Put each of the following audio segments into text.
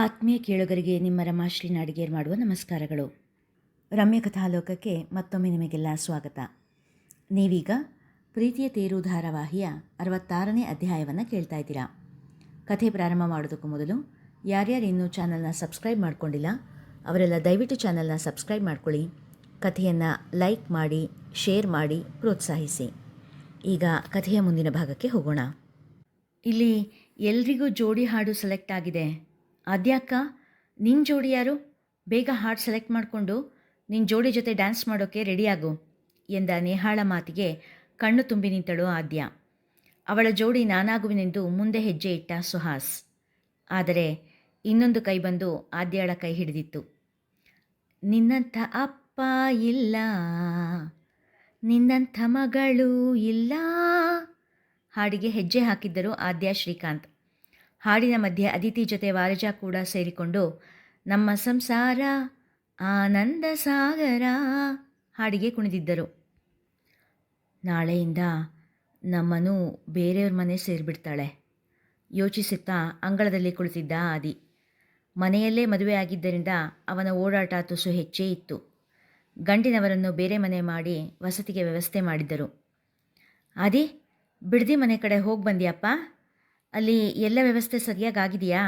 ಆತ್ಮೀಯ ಕೇಳುಗರಿಗೆ ನಿಮ್ಮ ರಮಾಶ್ರೀ ನಾಡಿಗೇರ್ ಮಾಡುವ ನಮಸ್ಕಾರಗಳು. ರಮ್ಯ ಕಥಾಲೋಕಕ್ಕೆ ಮತ್ತೊಮ್ಮೆ ನಿಮಗೆಲ್ಲ ಸ್ವಾಗತ. ನೀವೀಗ ಪ್ರೀತಿಯ ತೇರು ಧಾರಾವಾಹಿಯ ಅರವತ್ತಾರನೇ ಅಧ್ಯಾಯವನ್ನು ಕೇಳ್ತಾ ಇದ್ದೀರಾ. ಕಥೆ ಪ್ರಾರಂಭ ಮಾಡೋದಕ್ಕೂ ಮೊದಲು ಯಾರ್ಯಾರು ಇನ್ನೂ ಚಾನಲ್ನ ಸಬ್ಸ್ಕ್ರೈಬ್ ಮಾಡ್ಕೊಂಡಿಲ್ಲ, ಅವರೆಲ್ಲ ದಯವಿಟ್ಟು ಚಾನಲ್ನ ಸಬ್ಸ್ಕ್ರೈಬ್ ಮಾಡ್ಕೊಳ್ಳಿ. ಕಥೆಯನ್ನು ಲೈಕ್ ಮಾಡಿ, ಶೇರ್ ಮಾಡಿ, ಪ್ರೋತ್ಸಾಹಿಸಿ. ಈಗ ಕಥೆಯ ಮುಂದಿನ ಭಾಗಕ್ಕೆ ಹೋಗೋಣ. ಇಲ್ಲಿ ಎಲ್ರಿಗೂ ಜೋಡಿ ಹಾಡು ಸೆಲೆಕ್ಟ್ ಆಗಿದೆ. ಅದ್ಯಾಕ? ನಿನ್ನ ಜೋಡಿ ಯಾರು? ಬೇಗ ಹಾಡು ಸೆಲೆಕ್ಟ್ ಮಾಡಿಕೊಂಡು ನಿನ್ನ ಜೋಡಿ ಜೊತೆ ಡ್ಯಾನ್ಸ್ ಮಾಡೋಕ್ಕೆ ರೆಡಿಯಾಗು ಎಂದ ನೇಹಾಳ ಮಾತಿಗೆ ಕಣ್ಣು ತುಂಬಿ ನಿಂತಳು ಆದ್ಯ. ಅವಳ ಜೋಡಿ ನಾನಾಗುವಿನೆಂದು ಮುಂದೆ ಹೆಜ್ಜೆ ಇಟ್ಟ ಸುಹಾಸ್. ಆದರೆ ಇನ್ನೊಂದು ಕೈ ಬಂದು ಆದ್ಯಾಳ ಕೈ ಹಿಡಿದಿತ್ತು. ನಿನ್ನಂಥ ಅಪ್ಪ ಇಲ್ಲ, ನಿನ್ನಂಥ ಮಗಳು ಇಲ್ಲ, ಹಾಡಿಗೆ ಹೆಜ್ಜೆ ಹಾಕಿದ್ದರು ಆದ್ಯ ಶ್ರೀಕಾಂತ್. ಹಾಡಿನ ಮಧ್ಯೆ ಅದಿತಿ ಜೊತೆ ವಾರಜಾ ಕೂಡ ಸೇರಿಕೊಂಡು, ನಮ್ಮ ಸಂಸಾರ ಆನಂದ ಸಾಗರ ಹಾಡಿಗೆ ಕುಣಿದಿದ್ದರು. ನಾಳೆಯಿಂದ ನಮ್ಮನು ಬೇರೆಯವ್ರ ಮನೆ ಸೇರಿಬಿಡ್ತಾಳೆ, ಯೋಚಿಸುತ್ತಾ ಅಂಗಳದಲ್ಲಿ ಕುಳಿತಿದ್ದ ಆದಿ. ಮನೆಯಲ್ಲೇ ಮದುವೆ ಆಗಿದ್ದರಿಂದ ಅವನ ಓಡಾಟ ತುಸು ಹೆಚ್ಚೇ ಇತ್ತು. ಗಂಡಿನವರನ್ನು ಬೇರೆ ಮನೆ ಮಾಡಿ ವಸತಿಗೆ ವ್ಯವಸ್ಥೆ ಮಾಡಿದ್ದರು. ಆದಿ, ಬಿಡದಿ ಮನೆ ಕಡೆ ಹೋಗಿ ಬಂದ್ಯಪ್ಪ? ಅಲ್ಲಿ ಎಲ್ಲ ವ್ಯವಸ್ಥೆ ಸರಿಯಾಗಿ ಆಗಿದೆಯಾ?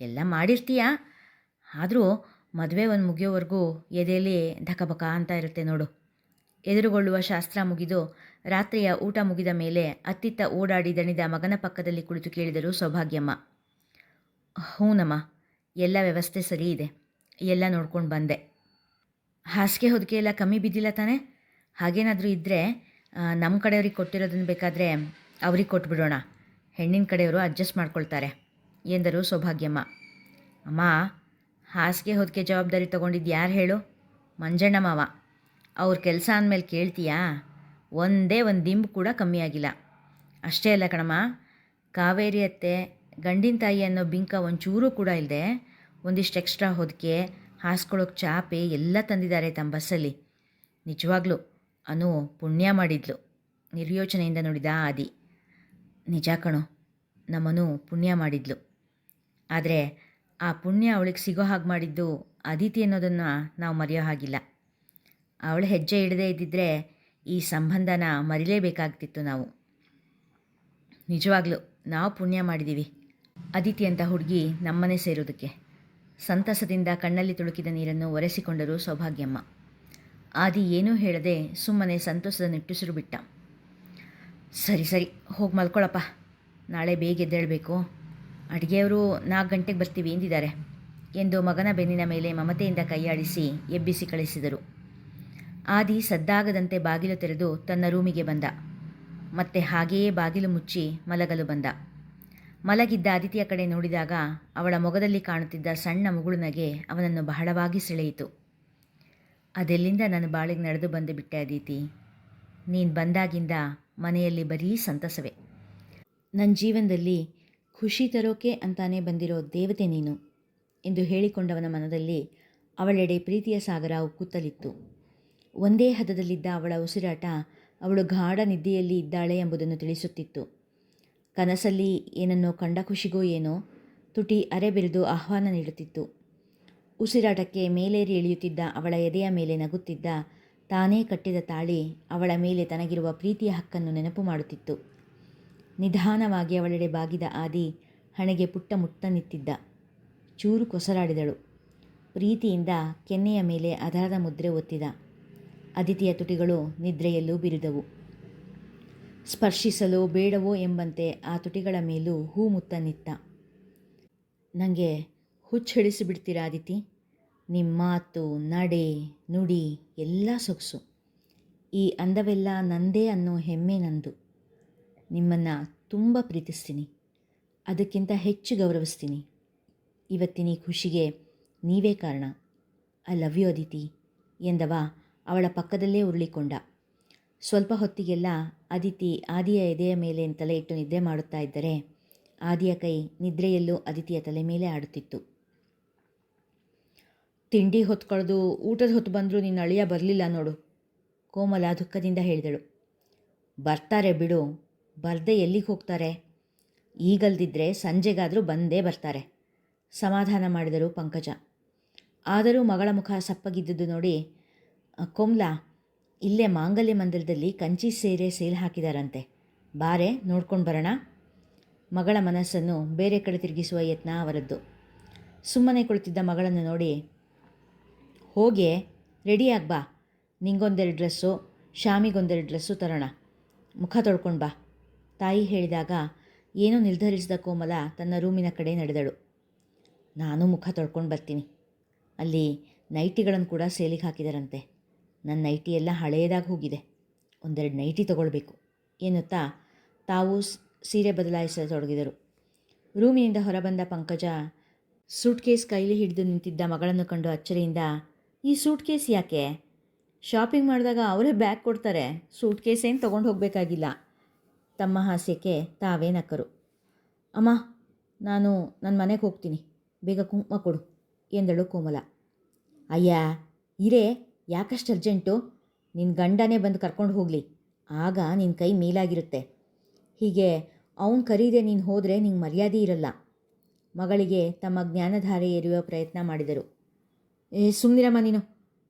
ಎಲ್ಲ ಮಾಡಿರ್ತೀಯಾ? ಆದರೂ ಮದುವೆ ಒಂದು ಮುಗಿಯೋವರೆಗೂ ಎದೆಯಲ್ಲಿ ಧಕಬಕ ಅಂತ ಇರುತ್ತೆ ನೋಡು. ಎದುರುಗೊಳ್ಳುವ ಶಾಸ್ತ್ರ ಮುಗಿದು ರಾತ್ರಿಯ ಊಟ ಮುಗಿದ ಮೇಲೆ ಅತ್ತಿತ್ತ ಓಡಾಡಿ ದಣಿದ ಮಗನ ಪಕ್ಕದಲ್ಲಿ ಕುಳಿತು ಕೇಳಿದರು ಸೌಭಾಗ್ಯಮ್ಮ. ಹೂನಮ್ಮ ಎಲ್ಲ ವ್ಯವಸ್ಥೆ ಸರಿ ಇದೆ. ಎಲ್ಲ ನೋಡ್ಕೊಂಡು ಬಂದೆ. ಹಾಸಿಗೆ ಹೊದಿಕೆ ಎಲ್ಲ ಕಮ್ಮಿ ಬಿದ್ದಿಲ್ಲ ತಾನೇ? ಹಾಗೇನಾದರೂ ಇದ್ದರೆ ನಮ್ಮ ಕಡೆಯವ್ರಿಗೆ ಕೊಟ್ಟಿರೋದನ್ನು ಬೇಕಾದರೆ ಅವ್ರಿಗೆ ಕೊಟ್ಬಿಡೋಣ. ಹೆಣ್ಣಿನ ಕಡೆಯವರು ಅಡ್ಜಸ್ಟ್ ಮಾಡ್ಕೊಳ್ತಾರೆ. ಎಂದರು ಸೌಭಾಗ್ಯಮ್ಮ. ಅಮ್ಮ, ಹಾಸಿಗೆ ಹೊದಿಕೆ ಜವಾಬ್ದಾರಿ ತಗೊಂಡಿದ್ದು ಯಾರು ಹೇಳು? ಮಂಜಣ್ಣ ಮಾವ. ಅವ್ರ ಕೆಲಸ ಅಂದಮೇಲೆ ಕೇಳ್ತೀಯಾ? ಒಂದೇ ಒಂದು ದಿಂಬು ಕೂಡ ಕಮ್ಮಿ ಆಗಿಲ್ಲ. ಅಷ್ಟೇ ಅಲ್ಲ ಕಣಮ್ಮ, ಕಾವೇರಿ ಅತ್ತೆ, ಗಂಡಿನ ತಾಯಿ ಅನ್ನೋ ಬಿಂಕ ಒಂಚೂರು ಕೂಡ ಇಲ್ಲದೆ ಒಂದಿಷ್ಟು ಎಕ್ಸ್ಟ್ರಾ ಹೊದಿಕೆ ಹಾಸ್ಕೊಳ್ಳೋಕೆ ಚಾಪೆ ಎಲ್ಲ ತಂದಿದ್ದಾರೆ ತಮ್ಮ ಬಸ್ಸಲ್ಲಿ. ನಿಜವಾಗ್ಲೂ ಅನು ಪುಣ್ಯ ಮಾಡಿದ್ಲು. ನಿರ್ಯೋಚನೆಯಿಂದ ನೋಡಿದ ಆದಿ. ನಿಜ ಕಣೋ, ನಮ್ಮನು ಪುಣ್ಯ ಮಾಡಿದ್ಲು. ಆದರೆ ಆ ಪುಣ್ಯ ಅವಳಿಗೆ ಸಿಗೋ ಹಾಗೆ ಮಾಡಿದ್ದು ಅದಿತಿ ಅನ್ನೋದನ್ನು ನಾವು ಮರೆಯೋ ಹಾಗಿಲ್ಲ. ಅವಳು ಹೆಜ್ಜೆ ಇಡದೇ ಇದ್ದಿದ್ದರೆ ಈ ಸಂಬಂಧನ ಮರಿಲೇಬೇಕಾಗ್ತಿತ್ತು ನಾವು. ನಿಜವಾಗ್ಲೂ ನಾವು ಪುಣ್ಯ ಮಾಡಿದ್ದೀವಿ ಅದಿತಿ ಅಂತ ಹುಡುಗಿ ನಮ್ಮನೆ ಸೇರೋದಕ್ಕೆ. ಸಂತಸದಿಂದ ಕಣ್ಣಲ್ಲಿ ತುಳುಕಿದ ನೀರನ್ನು ಒರೆಸಿಕೊಂಡರು ಸೌಭಾಗ್ಯಮ್ಮ. ಆದಿ ಏನೂ ಹೇಳದೆ ಸುಮ್ಮನೆ ಸಂತೋಷದ ನಿಟ್ಟುಸಿರು ಬಿಟ್ಟ. ಸರಿ ಸರಿ, ಹೋಗಿ ಮಲ್ಕೊಳಪ್ಪ. ನಾಳೆ ಬೇಗ ಎದ್ದೇಳಬೇಕು. ಅಡುಗೆಯವರು ನಾಲ್ಕು ಗಂಟೆಗೆ ಬರ್ತೀವಿ ಎಂದಿದ್ದಾರೆ. ಎಂದು ಮಗನ ಬೆನ್ನಿನ ಮೇಲೆ ಮಮತೆಯಿಂದ ಕೈಯಾಡಿಸಿ ಎಬ್ಬಿಸಿ ಕಳಿಸಿದರು. ಆದಿ ಸದ್ದಾಗದಂತೆ ಬಾಗಿಲು ತೆರೆದು ತನ್ನ ರೂಮಿಗೆ ಬಂದ. ಮತ್ತೆ ಹಾಗೆಯೇ ಬಾಗಿಲು ಮುಚ್ಚಿ ಮಲಗಲು ಬಂದ. ಮಲಗಿದ್ದ ಅದಿತಿಯ ಕಡೆ ನೋಡಿದಾಗ ಅವಳ ಮೊಗದಲ್ಲಿ ಕಾಣುತ್ತಿದ್ದ ಸಣ್ಣ ಮುಗುಳುನಗೆ ಅವನನ್ನು ಬಹಳವಾಗಿ ಸೆಳೆಯಿತು. ಅದೆಲ್ಲಿಂದ ನನ್ನ ಬಾಳಿಗೆ ನಡೆದು ಬಂದು ಬಿಟ್ಟೆ ಅದಿತಿ ನೀನು ಬಂದಾಗಿಂದ ಮನೆಯಲ್ಲಿ ಬರೀ ಸಂತಸವೇ. ನನ್ನ ಜೀವನದಲ್ಲಿ ಖುಷಿ ತರೋಕೆ ಅಂತಾನೆ ಬಂದಿರೋ ದೇವತೆ ನೀನು ಎಂದು ಹೇಳಿಕೊಂಡವನ ಮನದಲ್ಲಿ ಅವಳೆಡೆ ಪ್ರೀತಿಯ ಸಾಗರ ಉಕ್ಕುತ್ತಲಿತ್ತು. ಒಂದೇ ಹದದಲ್ಲಿದ್ದ ಅವಳ ಉಸಿರಾಟ ಅವಳು ಗಾಢ ನಿದ್ದೆಯಲ್ಲಿ ಇದ್ದಾಳೆ ಎಂಬುದನ್ನು ತಿಳಿಸುತ್ತಿತ್ತು. ಕನಸಲ್ಲಿ ಏನನ್ನೋ ಕಂಡ ಖುಷಿಗೋ ಏನೋ ತುಟಿ ಅರೆಬೆರೆದು ಆಹ್ವಾನ ನೀಡುತ್ತಿತ್ತು. ಉಸಿರಾಟಕ್ಕೆ ಮೇಲೇರಿ ಇಳಿಯುತ್ತಿದ್ದ ಅವಳ ಎದೆಯ ಮೇಲೆ ನಗುತ್ತಿದ್ದ ತಾನೇ ಕಟ್ಟಿದ ತಾಳಿ ಅವಳ ಮೇಲೆ ತನಗಿರುವ ಪ್ರೀತಿಯ ಹಕ್ಕನ್ನು ನೆನಪು ಮಾಡುತ್ತಿತ್ತು. ನಿಧಾನವಾಗಿ ಅವಳೆಡೆ ಬಾಗಿದ ಆದಿ ಹಣೆಗೆ ಪುಟ್ಟ ಮುಟ್ಟನಿತ್ತಿದ್ದ ಚೂರು ಕೊಸರಾಡಿದಳು. ಪ್ರೀತಿಯಿಂದ ಕೆನ್ನೆಯ ಮೇಲೆ ಅದರದ ಮುದ್ರೆ ಒತ್ತಿದ. ಅದಿತಿಯ ತುಟಿಗಳು ನಿದ್ರೆಯಲ್ಲೂ ಬಿರಿದವು. ಸ್ಪರ್ಶಿಸಲು ಬೇಡವೋ ಎಂಬಂತೆ ಆ ತುಟಿಗಳ ಮೇಲೂ ಹೂ ಮುತ್ತನಿತ್ತ ನನಗೆ ಹುಚ್ಚಿಡಿಸಿಬಿಡ್ತೀರಾ ಅದಿತಿ ನಿಮ್ಮ ಮಾತು, ನಡೆ, ನುಡಿ ಎಲ್ಲ ಸೊಗಸು. ಈ ಅಂದವೆಲ್ಲ ನಂದೇ ಅನ್ನೋ ಹೆಮ್ಮೆ ನಂದು. ನಿಮ್ಮನ್ನು ತುಂಬ ಪ್ರೀತಿಸ್ತೀನಿ. ಅದಕ್ಕಿಂತ ಹೆಚ್ಚು ಗೌರವಿಸ್ತೀನಿ. ಇವತ್ತಿನ ಈ ಖುಷಿಗೆ ನೀವೇ ಕಾರಣ. ಐ ಲವ್ ಯು ಅದಿತಿ ಎಂದವ ಅವಳ ಪಕ್ಕದಲ್ಲೇ ಉರುಳಿಕೊಂಡ. ಸ್ವಲ್ಪ ಹೊತ್ತಿಗೆಲ್ಲ ಅದಿತಿ ಆದಿಯ ಎದೆಯ ಮೇಲೆ ತಲೆ ಇಟ್ಟು ನಿದ್ದೆ ಮಾಡುತ್ತಾ ಇದ್ದರೆ, ಆದಿಯ ಕೈ ನಿದ್ರೆಯಲ್ಲೂ ಅದಿತಿಯ ತಲೆ ಮೇಲೆ ಆಡುತ್ತಿತ್ತು. ತಿಂಡಿ ಹೊತ್ಕೊಳ್ದು ಊಟದ ಹೊತ್ತು ಬಂದರೂ ನಿನ್ನ ಅಳಿಯ ಬರಲಿಲ್ಲ ನೋಡು. ಕೋಮಲ ದುಃಖದಿಂದ ಹೇಳಿದಳು. ಬರ್ತಾರೆ ಬಿಡು. ಬರದೆ ಎಲ್ಲಿಗೆ ಹೋಗ್ತಾರೆ? ಈಗಲ್ದಿದ್ರೆ ಸಂಜೆಗಾದರೂ ಬಂದೇ ಬರ್ತಾರೆ. ಸಮಾಧಾನ ಮಾಡಿದರು ಪಂಕಜ. ಆದರೂ ಮಗಳ ಮುಖ ಸಪ್ಪಗಿದ್ದುದು ನೋಡಿ ಕೋಮ್ಲಾ, ಇಲ್ಲೇ ಮಾಂಗಲ್ಯ ಮಂದಿರದಲ್ಲಿ ಕಂಚಿ ಸೇರೆ ಸೇಲ್ ಹಾಕಿದಾರಂತೆ. ಬಾರೆ, ನೋಡ್ಕೊಂಡು ಬರೋಣ? ಮಗಳ ಮನಸ್ಸನ್ನು ಬೇರೆ ಕಡೆ ತಿರುಗಿಸುವ ಯತ್ನ ಅವರದ್ದು. ಸುಮ್ಮನೆ ಕುಳಿತಿದ್ದ ಮಗಳನ್ನು ನೋಡಿ ಹೋಗೆ ರೆಡಿಯಾಗಿ ಬಾ. ನಿಂಗೊಂದೆರಡು ಡ್ರೆಸ್ಸು ಶ್ಯಾಮಿಗೊಂದೆರಡು ಡ್ರೆಸ್ಸು ತರೋಣ. ಮುಖ ತೊಳ್ಕೊಂಡು ಬಾ. ತಾಯಿ ಹೇಳಿದಾಗ, ಏನೋ ನಿರ್ಧರಿಸಿದ ಕೋಮಲ ತನ್ನ ರೂಮಿನ ಕಡೆ ನಡೆದಳು. ನಾನು ಮುಖ ತೊಳ್ಕೊಂಡು ಬರ್ತೀನಿ. ಅಲ್ಲಿ ನೈಟಿಗಳನ್ನು ಕೂಡ ಸೇಲಿಗೆ ಹಾಕಿದರಂತೆ. ನನ್ನ ನೈಟಿ ಎಲ್ಲ ಹಳೆಯದಾಗಿ ಹೋಗಿದೆ. ಒಂದೆರಡು ನೈಟಿ ತಗೊಳ್ಬೇಕು ಎನ್ನುತ್ತಾ ತಾವು ಸೀರೆ ಬದಲಾಯಿಸತೊಡಗಿದರು. ರೂಮಿನಿಂದ ಹೊರಬಂದ ಪಂಕಜ ಸೂಟ್ಕೇಸ್ ಕೈಲಿ ಹಿಡಿದು ನಿಂತಿದ್ದ ಮಗಳನ್ನು ಕಂಡು ಅಚ್ಚರಿಯಿಂದ ಈ ಸೂಟ್ ಕೇಸ್ ಯಾಕೆ? ಶಾಪಿಂಗ್ ಮಾಡಿದಾಗ ಅವರೇ ಬ್ಯಾಗ್ ಕೊಡ್ತಾರೆ. ಸೂಟ್ ಕೇಸ್ ಏನು ತೊಗೊಂಡು ಹೋಗಬೇಕಾಗಿಲ್ಲ. ತಮ್ಮ ಹಾಸ್ಯಕ್ಕೆ ತಾವೇ ನಕ್ಕರು. ಅಮ್ಮ, ನಾನು ನನ್ನ ಮನೆಗೆ ಹೋಗ್ತೀನಿ. ಬೇಗ ಕುಂಕುಮ ಕೊಡು ಎಂದಳು ಕೋಮಲ. ಅಯ್ಯ, ಇರೇ, ಯಾಕಷ್ಟು ಅರ್ಜೆಂಟು? ನಿನ್ನ ಗಂಡನೇ ಬಂದು ಕರ್ಕೊಂಡು ಹೋಗಲಿ. ಆಗ ನಿನ್ನ ಕೈ ಮೇಲಾಗಿರುತ್ತೆ. ಹೀಗೆ ಅವನು ಕರೀದೆ ನೀನು ಹೋದರೆ ನಿಂಗೆ ಮರ್ಯಾದೆ ಇರಲ್ಲ. ಮಗಳಿಗೆ ತಮ್ಮ ಜ್ಞಾನಧಾರೆ ಎರೆಯುವ ಪ್ರಯತ್ನ ಮಾಡಿದರು. ಏ ಸುಮ್ಮನಿರಮ್ಮ ನೀನು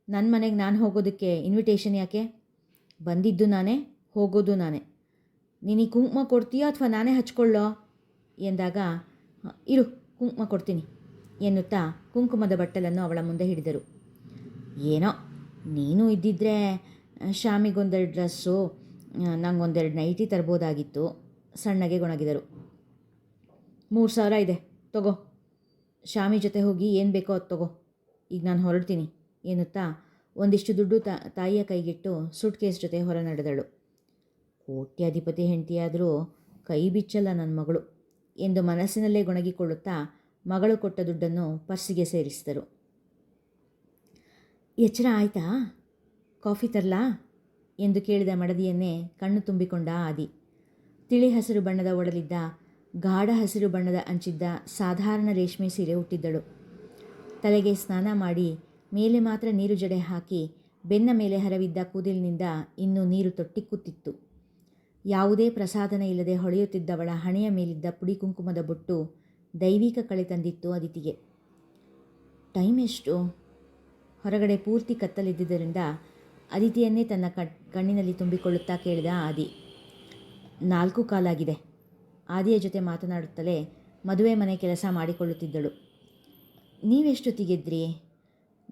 ನನ್ನ ಮನೆಗೆ ನಾನು ಹೋಗೋದಕ್ಕೆ ಇನ್ವಿಟೇಷನ್ ಯಾಕೆ? ಬಂದಿದ್ದು ನಾನೇ, ಹೋಗೋದು ನಾನೇ. ನೀನು ಕುಂಕುಮ ಕೊಡ್ತೀಯೋ ಅಥವಾ ನಾನೇ ಹಚ್ಕೊಳ್ಳೋ? ಎಂದಾಗ ಇರು, ಕುಂಕುಮ ಕೊಡ್ತೀನಿ, ಎನ್ನುತ್ತಾ ಕುಂಕುಮದ ಬಟ್ಟಲನ್ನು ಅವಳ ಮುಂದೆ ಹಿಡಿದರು. ಏನೋ, ನೀನು ಇದ್ದಿದ್ರೆ ಶ್ಯಾಮಿಗೊಂದೆರಡು ಡ್ರೆಸ್ಸು ನಂಗೊಂದೆರಡು ನೈಟಿ ತರ್ಬೋದಾಗಿತ್ತು, ಸಣ್ಣಗೆ ಗೊಣಗಿದರು. ಮೂರು ಸಾವಿರ ಇದೆ, ತಗೋ. ಶಾಮಿ ಜೊತೆ ಹೋಗಿ ಏನು ಬೇಕೋ ಅದು ತಗೋ. ಈಗ ನಾನು ಹೊರಡ್ತೀನಿ. ಎನ್ನುತ್ತಾ ಒಂದಿಷ್ಟು ದುಡ್ಡು ತ, ತಾಯಿಯ ಕೈಗಿಟ್ಟು ಸೂಟ್ ಕೇಸ್ ಜೊತೆ ಹೊರ ನಡೆದಳು. ಕೋಟ್ಯಾಧಿಪತಿ ಹೆಂಡತಿಯಾದರೂ ಕೈ ಬಿಚ್ಚಲ್ಲ ನನ್ನ ಮಗಳು ಎಂದು ಮನಸ್ಸಿನಲ್ಲೇ ಗೊಣಗಿಕೊಳ್ಳುತ್ತಾ ಮಗಳು ಕೊಟ್ಟ ದುಡ್ಡನ್ನು ಪರ್ಸಿಗೆ ಸೇರಿಸಿದರು. ಎಚ್ಚರ ಆಯ್ತಾ? ಕಾಫಿ ತರಲಾ? ಎಂದು ಕೇಳಿದ ಮಡದಿಯನ್ನೇ ಕಣ್ಣು ತುಂಬಿಕೊಂಡ ಆದಿ. ತಿಳಿ ಹಸಿರು ಬಣ್ಣದ ಒಡಲಿದ್ದ, ಗಾಢ ಹಸಿರು ಬಣ್ಣದ ಅಂಚಿದ್ದ ಸಾಧಾರಣ ರೇಷ್ಮೆ ಸೀರೆ ಹುಟ್ಟಿದ್ದಳು ತಲೆಗೆ ಸ್ನಾನ ಮಾಡಿ ಮೇಲೆ ಮಾತ್ರ ನೀರು ಜಡೆ ಹಾಕಿ ಬೆನ್ನ ಮೇಲೆ ಹರವಿದ್ದ ಕೂದಲಿನಿಂದ ಇನ್ನೂ ನೀರು ತೊಟ್ಟಿಕ್ಕುತ್ತಿತ್ತು ಯಾವುದೇ ಪ್ರಸಾದನ ಇಲ್ಲದೆ ಹೊಳೆಯುತ್ತಿದ್ದವಳ ಹಣೆಯ ಮೇಲಿದ್ದ ಪುಡಿ ಕುಂಕುಮದ ಬೊಟ್ಟು ದೈವಿಕ ಕಳೆ ತಂದಿತ್ತು ಅದಿತಿಗೆ. ಟೈಮ್ ಎಷ್ಟು? ಹೊರಗಡೆ ಪೂರ್ತಿ ಕತ್ತಲಿದ್ದರಿಂದ ಅದಿತಿಯನ್ನೇ ತನ್ನ ಕಣ್ ಕಣ್ಣಿನಲ್ಲಿ ತುಂಬಿಕೊಳ್ಳುತ್ತಾ ಕೇಳಿದ ಆದಿ. ನಾಲ್ಕು ಕಾಲಾಗಿದೆ. ಆದಿಯ ಜೊತೆ ಮಾತನಾಡುತ್ತಲೇ ಮದುವೆ ಮನೆ ಕೆಲಸ ಮಾಡಿಕೊಳ್ಳುತ್ತಿದ್ದಳು. ನೀವೆಷ್ಟೊತ್ತಿಗೆದ್ರಿ?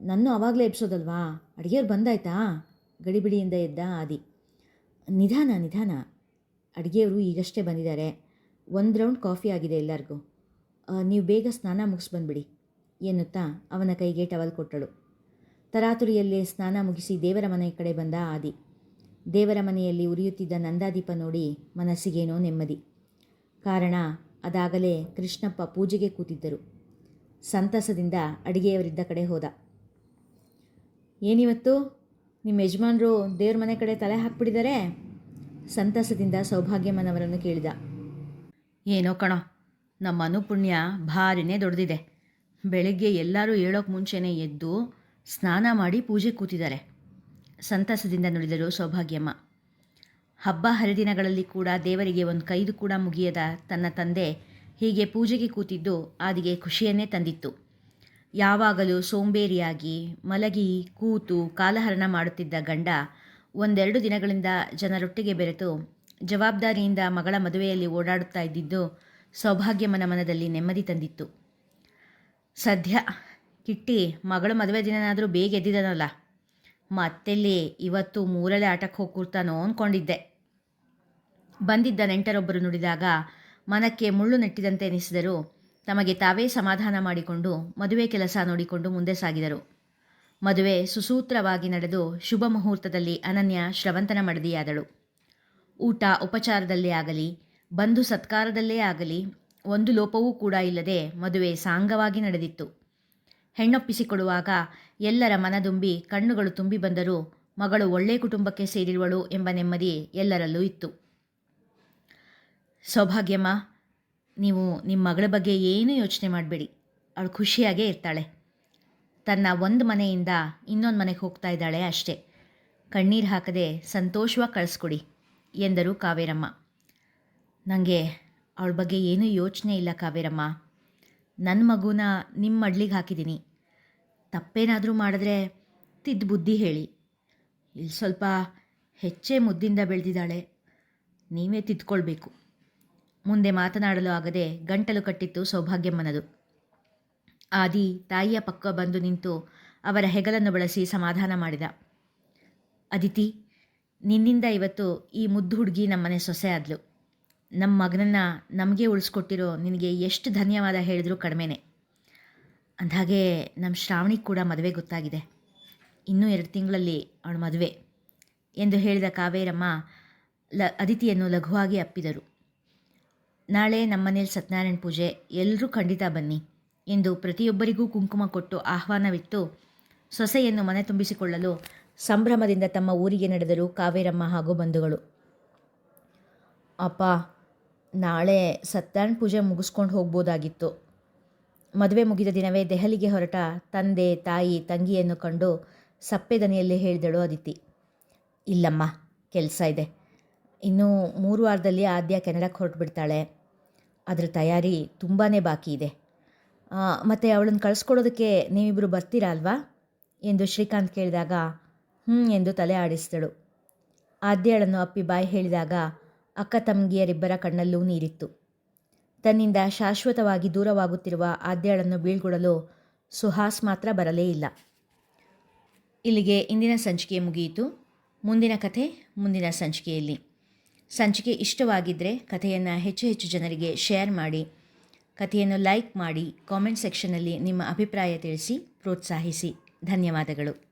ನನ್ನ ಅವಾಗಲೇ ಎಬ್ಸೋದಲ್ವಾ? ಅಡುಗೆಯವ್ರು ಬಂದಾಯ್ತಾ? ಗಡಿಬಿಡಿಯಿಂದ ಎದ್ದ ಆದಿ. ನಿಧಾನ ನಿಧಾನ. ಅಡುಗೆಯವರು ಈಗಷ್ಟೇ ಬಂದಿದ್ದಾರೆ. ಒಂದು ರೌಂಡ್ ಕಾಫಿ ಆಗಿದೆ ಎಲ್ಲರಿಗೂ. ನೀವು ಬೇಗ ಸ್ನಾನ ಮುಗಿಸಿ ಬಂದ್ಬಿಡಿ, ಎನ್ನುತ್ತಾ ಅವನ ಕೈಗೆ ಟವಲ್ ಕೊಟ್ಟಳು. ತರಾತುರಿಯಲ್ಲೇ ಸ್ನಾನ ಮುಗಿಸಿ ದೇವರ ಮನೆ ಕಡೆ ಬಂದ ಆದಿ. ದೇವರ ಮನೆಯಲ್ಲಿ ಉರಿಯುತ್ತಿದ್ದ ನಂದಾದೀಪ ನೋಡಿ ಮನಸ್ಸಿಗೇನೋ ನೆಮ್ಮದಿ. ಕಾರಣ, ಅದಾಗಲೇ ಕೃಷ್ಣಪ್ಪ ಪೂಜೆಗೆ ಕೂತಿದ್ದರು. ಸಂತಸದಿಂದ ಅಡುಗೆಯವರಿದ್ದ ಕಡೆ ಹೋದ. ಏನಿವತ್ತು? ನಿಮ್ಮ ಯಜಮಾನರು ದೇವ್ರ ಮನೆ ಕಡೆ ತಲೆ ಹಾಕ್ಬಿಟ್ಟಿದ್ದಾರೆ ಸಂತಸದಿಂದ ಸೌಭಾಗ್ಯಮ್ಮನವರನ್ನು ಕೇಳಿದ. ಏನೋ ಕಣೋ, ನಮ್ಮ ಅನುಪುಣ್ಯ ಭಾರಿನೇ ದೊಡ್ಡದಿದೆ ಬೆಳಗ್ಗೆ ಎಲ್ಲರೂ ಹೇಳೋಕೆ ಮುಂಚೆನೇ ಎದ್ದು ಸ್ನಾನ ಮಾಡಿ ಪೂಜೆ ಕೂತಿದ್ದಾರೆ. ಸಂತಸದಿಂದ ನುಡಿದರು ಸೌಭಾಗ್ಯಮ್ಮ. ಹಬ್ಬ ಹರಿದಿನಗಳಲ್ಲಿ ಕೂಡ ದೇವರಿಗೆ ಒಂದು ಕೈದು ಕೂಡ ಮುಗಿಯದ ತನ್ನ ತಂದೆ ಹೀಗೆ ಪೂಜೆಗೆ ಕೂತಿದ್ದು ಆದಿಗೆ ಖುಷಿಯನ್ನೇ ತಂದಿತ್ತು. ಯಾವಾಗಲೂ ಸೋಂಬೇರಿಯಾಗಿ ಮಲಗಿ ಕೂತು ಕಾಲಹರಣ ಮಾಡುತ್ತಿದ್ದ ಗಂಡ ಒಂದೆರಡು ದಿನಗಳಿಂದ ಜನರೊಟ್ಟಿಗೆ ಬೆರೆತು ಜವಾಬ್ದಾರಿಯಿಂದ ಮಗಳ ಮದುವೆಯಲ್ಲಿ ಓಡಾಡುತ್ತಾ ಇದ್ದಿದ್ದು ಸೌಭಾಗ್ಯಮನ ಮನದಲ್ಲಿ ನೆಮ್ಮದಿ ತಂದಿತ್ತು. ಸದ್ಯ ಕಿಟ್ಟಿ ಮಗಳ ಮದುವೆ ದಿನನಾದರೂ ಬೇಗ ಎದ್ದಿದ್ದಾನಲ್ಲ ಮತ್ತೆಲ್ಲಿ ಇವತ್ತು ಮೂರಲ್ಲೇ ಆಟಕ್ಕೆ ಹೋಗಿ ಕೂರ್ತಾನೋ ಅಂದ್ಕೊಂಡಿದ್ದೆ ಬಂದಿದ್ದ ನೆಂಟರೊಬ್ಬರು ನುಡಿದಾಗ ಮನಕ್ಕೆ ಮುಳ್ಳು ನೆಟ್ಟಿದಂತೆ ಎನಿಸಿದರೂ. ತಮಗೆ ತಾವೇ ಸಮಾಧಾನ ಮಾಡಿಕೊಂಡು ಮದುವೆ ಕೆಲಸ ನೋಡಿಕೊಂಡು ಮುಂದೆ ಸಾಗಿದರು. ಮದುವೆ ಸುಸೂತ್ರವಾಗಿ ನಡೆದು ಶುಭ ಮುಹೂರ್ತದಲ್ಲಿ ಅನನ್ಯ ಶ್ರವಂತನ ಮಡದಿಯಾದಳು. ಊಟ ಉಪಚಾರದಲ್ಲೇ ಆಗಲಿ, ಬಂಧು ಸತ್ಕಾರದಲ್ಲೇ ಆಗಲಿ, ಒಂದು ಲೋಪವೂ ಕೂಡ ಇಲ್ಲದೆ ಮದುವೆ ಸಾಂಗವಾಗಿ ನಡೆದಿತ್ತು. ಹೆಣ್ಣೊಪ್ಪಿಸಿಕೊಡುವಾಗ ಎಲ್ಲರ ಮನದುಂಬಿ ಕಣ್ಣುಗಳು ತುಂಬಿ ಬಂದರೂ ಮಗಳು ಒಳ್ಳೆ ಕುಟುಂಬಕ್ಕೆ ಸೇರಿರುವಳು ಎಂಬ ನೆಮ್ಮದಿ ಎಲ್ಲರಲ್ಲೂ ಇತ್ತು. ಸೌಭಾಗ್ಯಮ್ಮ, ನೀವು ನಿಮ್ಮ ಮಗಳ ಬಗ್ಗೆ ಏನೂ ಯೋಚನೆ ಮಾಡಬೇಡಿ. ಅವಳು ಖುಷಿಯಾಗೇ ಇರ್ತಾಳೆ. ತನ್ನ ಒಂದು ಮನೆಯಿಂದ ಇನ್ನೊಂದು ಮನೆಗೆ ಹೋಗ್ತಾ ಇದ್ದಾಳೆ ಅಷ್ಟೇ. ಕಣ್ಣೀರು ಹಾಕದೆ ಸಂತೋಷವಾಗಿ ಕಳಿಸ್ಕೊಡಿ, ಎಂದರು ಕಾವೇರಮ್ಮ. ನನಗೆ ಅವಳ ಬಗ್ಗೆ ಏನೂ ಯೋಚನೆ ಇಲ್ಲ ಕಾವೇರಮ್ಮ. ನನ್ನ ಮಗುನ ನಿಮ್ಮ ಮಡ್ಲಿಗೆ ಹಾಕಿದ್ದೀನಿ ತಪ್ಪೇನಾದರೂ ಮಾಡಿದ್ರೆ ತಿದ್ದು ಬುದ್ಧಿ ಹೇಳಿ. ಇಲ್ಲಿ ಸ್ವಲ್ಪ ಹೆಚ್ಚೇ ಮುದ್ದಿಂದ ಬೆಳೆದಿದ್ದಾಳೆ. ನೀವೇ ತಿದ್ಕೊಳ್ಬೇಕು. ಮುಂದೆ ಮಾತನಾಡಲು ಆಗದೆ ಗಂಟಲು ಕಟ್ಟಿತ್ತು ಸೌಭಾಗ್ಯಮ್ಮನದು. ಆದಿ ತಾಯಿಯ ಪಕ್ಕ ಬಂದು ನಿಂತು ಅವರ ಹೆಗಲನ್ನು ಬಳಸಿ ಸಮಾಧಾನ ಮಾಡಿದ. ಅದಿತಿ, ನಿನ್ನಿಂದ ಇವತ್ತು ಈ ಮುದ್ದು ಹುಡುಗಿ ನಮ್ಮನೆ ಸೊಸೆ ಆದ್ಲು. ನಮ್ಮ ಮಗನನ್ನ ನಮಗೆ ಉಳಿಸ್ಕೊಟ್ಟಿರೋ ನಿನಗೆ ಎಷ್ಟು ಧನ್ಯವಾದ ಹೇಳಿದ್ರೂ ಕಡಿಮೆನೆ. ಅಂದಹಾಗೆ ನಮ್ಮ ಶ್ರಾವಣಿ ಕೂಡ ಮದುವೆ ಗೊತ್ತಾಗಿದೆ. ಇನ್ನೂ ಎರಡು ತಿಂಗಳಲ್ಲಿ ಅವಳು ಮದುವೆ ಎಂದು ಹೇಳಿದ ಕಾವೇರಮ್ಮ ಲ, ಅದಿತಿಯನ್ನು ಲಘುವಾಗಿ ಅಪ್ಪಿದರು. ನಾಳೆ ನಮ್ಮನೇಲಿ ಸತ್ಯನಾರಾಯಣ ಪೂಜೆ ಎಲ್ಲರೂ ಖಂಡಿತ ಬನ್ನಿ ಎಂದು ಪ್ರತಿಯೊಬ್ಬರಿಗೂ ಕುಂಕುಮ ಕೊಟ್ಟು ಆಹ್ವಾನವಿತ್ತು ಸೊಸೆಯನ್ನು ಮನೆ ತುಂಬಿಸಿಕೊಳ್ಳಲು ಸಂಭ್ರಮದಿಂದ ತಮ್ಮ ಊರಿಗೆ ನಡೆದರು ಕಾವೇರಮ್ಮ ಹಾಗೂ ಬಂಧುಗಳು. ಅಪ್ಪ, ನಾಳೆ ಸತ್ಯನಾರಾಯಣ ಪೂಜೆ ಮುಗಿಸ್ಕೊಂಡು ಹೋಗ್ಬೋದಾಗಿತ್ತು. ಮದುವೆ ಮುಗಿದ ದಿನವೇ ದೆಹಲಿಗೆ ಹೊರಟ ತಂದೆ, ತಾಯಿ, ತಂಗಿಯನ್ನು ಕಂಡು ಸಪ್ಪೆದನಿಯಲ್ಲಿ ಹೇಳಿದಳು ಅದಿತಿ ಇಲ್ಲಮ್ಮ, ಕೆಲಸ ಇದೆ. ಇನ್ನೂ ಮೂರು ವಾರದಲ್ಲಿ ಆದ್ಯ ಕೆನಡಾಕ್ಕೆ ಹೊರಟು ಬಿಡ್ತಾಳೆ ಅದರ ತಯಾರಿ ತುಂಬಾ ಬಾಕಿ ಇದೆ. ಮತ್ತು ಅವಳನ್ನು ಕಳಿಸ್ಕೊಡೋದಕ್ಕೆ ನೀವಿಬ್ಬರು ಬರ್ತೀರಾ ಅಲ್ವಾ? ಎಂದು ಶ್ರೀಕಾಂತ್ ಕೇಳಿದಾಗ ಹ್ಞೂ ಎಂದು ತಲೆ ಆಡಿಸಿದಳು. ಆದ್ಯಳನ್ನು ಅಪ್ಪಿ ಬಾಯಿ ಹೇಳಿದಾಗ ಅಕ್ಕ ತಂಗಿಯರಿಬ್ಬರ ಕಣ್ಣಲ್ಲೂ ನೀರಿತ್ತು. ತನ್ನಿಂದ ಶಾಶ್ವತವಾಗಿ ದೂರವಾಗುತ್ತಿರುವ ಆದ್ಯಳನ್ನು ಬೀಳ್ಗೊಡಲು ಸುಹಾಸ್ ಮಾತ್ರ ಬರಲೇ ಇಲ್ಲ. ಇಲ್ಲಿಗೆ ಇಂದಿನ ಸಂಚಿಕೆ ಮುಗಿಯಿತು. ಮುಂದಿನ ಕಥೆ, ಮುಂದಿನ ಸಂಚಿಕೆಯಲ್ಲಿ. ಸಂಚಿಕೆ ಇಷ್ಟವಾಗಿದ್ದರೆ ಕಥೆಯನ್ನು ಹೆಚ್ಚು ಹೆಚ್ಚು ಜನರಿಗೆ ಶೇರ್ ಮಾಡಿ. ಕಥೆಯನ್ನು ಲೈಕ್ ಮಾಡಿ, ಕಾಮೆಂಟ್ ಸೆಕ್ಷನಲ್ಲಿ ನಿಮ್ಮ ಅಭಿಪ್ರಾಯ ತಿಳಿಸಿ, ಪ್ರೋತ್ಸಾಹಿಸಿ. ಧನ್ಯವಾದಗಳು.